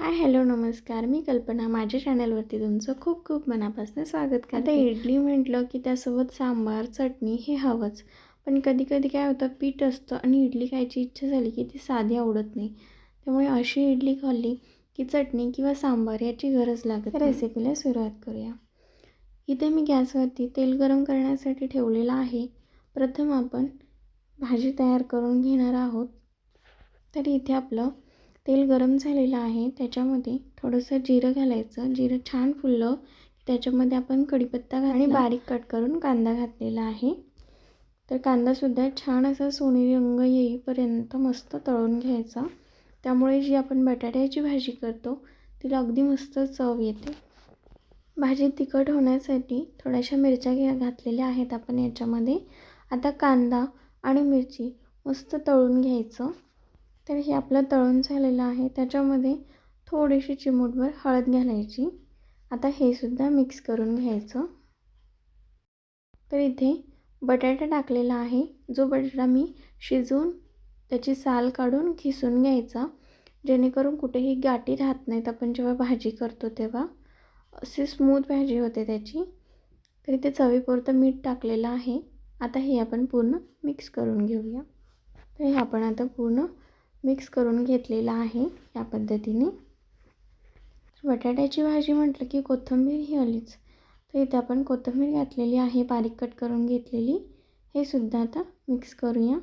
Hi hello नमस्कार. मी कल्पना. माझ्या चॅनलवरती तुमचं खूप खूप मनापासून स्वागत करते. आता इडली म्हटलं की त्यासोबत सांबार चटणी हे हवंच. पण कधी कधी काय होतं पीठ असतं आणि इडली खायची इच्छा झाली की ती साधी आवडत नाही. त्यामुळे अशी इडली खाल्ली की चटणी किंवा सांबार याची गरज लागत रेसिपीला सुरुवात करूया. इथे मी गॅसवरती तेल गरम करण्यासाठी ठेवलेलं आहे. प्रथम आपण भाजी तयार करून घेणार आहोत. तर इथे आपलं तेल गरम झालेलं आहे. त्याच्यामध्ये थोडंसं जिरं घालायचं. जिरं छान फुललं त्याच्यामध्ये आपण कढीपत्ता घाल आणि बारीक कट करून कांदा घातलेला आहे. तर कांदासुद्धा छान असा सोनेरी रंग येईपर्यंत मस्त तळून घ्यायचा. त्यामुळे जी आपण बटाट्याची भाजी करतो तिला अगदी मस्त चव येते. भाजी तिखट होण्यासाठी थोड्याशा मिरच्या घ्या घातलेल्या आहेत आपण याच्यामध्ये. आता कांदा आणि मिरची मस्त तळून घ्यायचं. तर हे आपलं तळून झालेलं आहे. त्याच्यामध्ये थोडीशी चिमूटभर हळद घालायची. आता हे सुद्धा मिक्स करून घ्यायचं. तर इथे बटाटा टाकलेला आहे. जो बटाटा मी शिजवून त्याची साल काढून खिसून घ्यायचा. जेणेकरून कुठेही गाठी राहत नाहीत. आपण जेव्हा भाजी करतो तेव्हा अशी स्मूथ भाजी होते त्याची. तर इथे चवीपुरतं मीठ टाकलेलं आहे. आता हे आपण पूर्ण मिक्स करून घेऊया. तर हे आपण आता पूर्ण मिक्स करून घेतलेला आहे या पद्धतीने. बटाट्याची भाजी म्हटलं की कोथिंबीर ही आलीच तर इथे आपण कोथिंबीर घातलेली आहे बारीक कट करून घेतलेली. हे सुद्धा आता मिक्स करूया.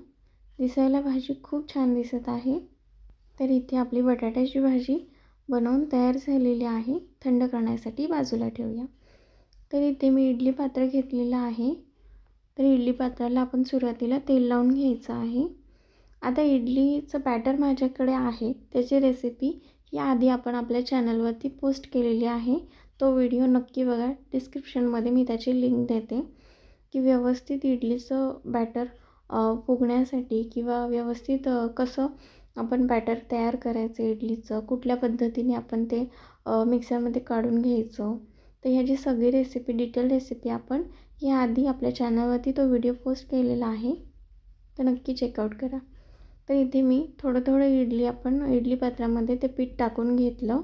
दिसायला भाजी खूप छान दिसत आहे. तर इथे आपली बटाट्याची भाजी बनवून तयार झालेली आहे. थंड करण्यासाठी बाजूला ठेवूया. तर इथे मी इडली पात्र घेतलेलं आहे. तर इडली पात्राला आपण सुरुवातीला तेल लावून घ्यायचं आहे. आता इडलीचं बॅटर माझ्याकडे आहे. त्याची रेसिपी याआधी आपण आपल्या चॅनलवरती पोस्ट केलेली आहे. तो व्हिडिओ नक्की बघा. डिस्क्रिप्शनमध्ये मी त्याची लिंक देते. की व्यवस्थित इडलीचं बॅटर फुगण्यासाठी किंवा व्यवस्थित कसं आपण बॅटर तयार करायचं इडलीचं कुठल्या पद्धतीने आपण ते मिक्सरमध्ये काढून घ्यायचं. तर ह्याची सगळी रेसिपी डिटेल रेसिपी आपण याआधी आपल्या चॅनलवरती तो व्हिडिओ पोस्ट केलेला आहे. तर नक्की चेकआउट करा. तर इथे मी थोडं थोडं इडली आपण इडली पात्रामध्ये ते पीठ टाकून घेतलं.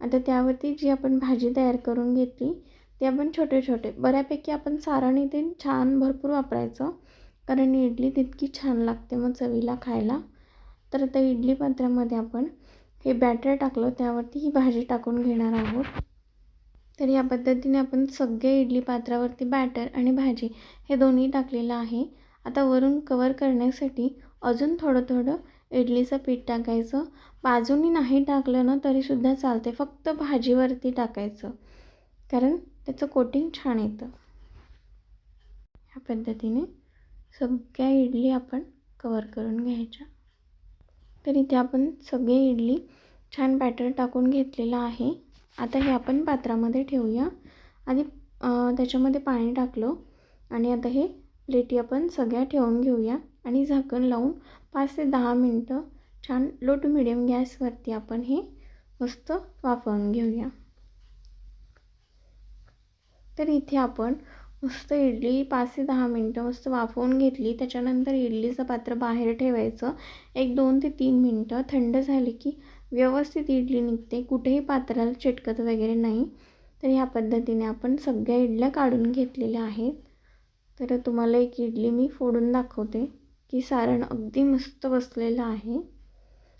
आता त्यावरती जी आपण भाजी तयार करून घेतली ते आपण छोटे छोटे बऱ्यापैकी आपण सारण इथे छान भरपूर वापरायचं. कारण इडली तितकी छान लागते मग चवीला खायला. तर आता इडली पात्रामध्ये आपण हे बॅटर टाकलं त्यावरती ही भाजी टाकून घेणार आहोत. तर या पद्धतीने आपण सगळे इडली पात्रावरती बॅटर आणि भाजी हे दोन्ही टाकलेलं आहे. आता वरून कवर करण्यासाठी अजून थोडं थोडं इडलीचं पीठ टाकायचं. बाजूनी नाही टाकलं ना तरीसुद्धा चालते फक्त भाजीवरती टाकायचं. कारण त्याचं कोटिंग छान येतं. ह्या पद्धतीने सगळ्या इडली आपण कवर करून घ्यायच्या. तर इथे आपण सगळी इडली छान बॅटर टाकून घेतलेलं आहे. आता हे आपण पात्रामध्ये ठेवूया. आधी त्याच्यामध्ये पाणी टाकलं. आणि आता हे प्लेटी आपण सगळ्या ठेवून घेऊया. आणि झाकण लावून पाच ते दहा मिनटं छान लो टू मिडियम गॅसवरती आपण हे मस्त वाफवून घेऊया. तर इथे आपण मस्त इडली पाच ते दहा मिनटं मस्त वाफवून घेतली. त्याच्यानंतर इडलीचं पात्र बाहेर ठेवायचं. एक दोन ते तीन मिनटं. थंड झाली की व्यवस्थित इडली निघते. कुठेही पात्राला चिटकत वगैरे नाही. तर ह्या पद्धतीने आपण सगळ्या इडल्या काढून घेतलेल्या आहेत. तर तुम्हाला एक इडली मी फोडून दाखवते की सारण अगदी मस्त बसलेलं आहे.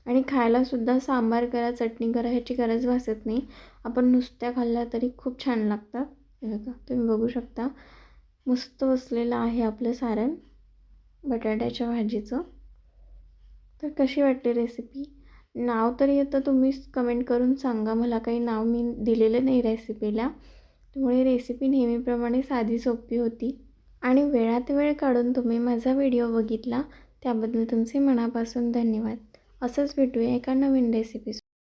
आणि खायलासुद्धा सांबार करा चटणी करा ह्याची गरज भासत नाही. आपण नुसत्या खाल्ल्या तरी खूप छान लागतात. हे बघा तुम्ही बघू शकता. मस्त बसलेलं आहे आपलं सारण बटाट्याच्या भाजीचं. तर कशी वाटली रेसिपी नाव तरी येतं तुम्ही कमेंट करून सांगा. मला काही नाव मी दिलेलं नाही रेसिपीला त्यामुळे रेसिपी नेहमीप्रमाणे साधी सोपी होती. आणि वेळात वेळ काढून तुम्ही माझा व्हिडिओ बघितला त्याबद्दल तुमचे मनापासून धन्यवाद. असंच भेटूया एका नवीन रेसिपी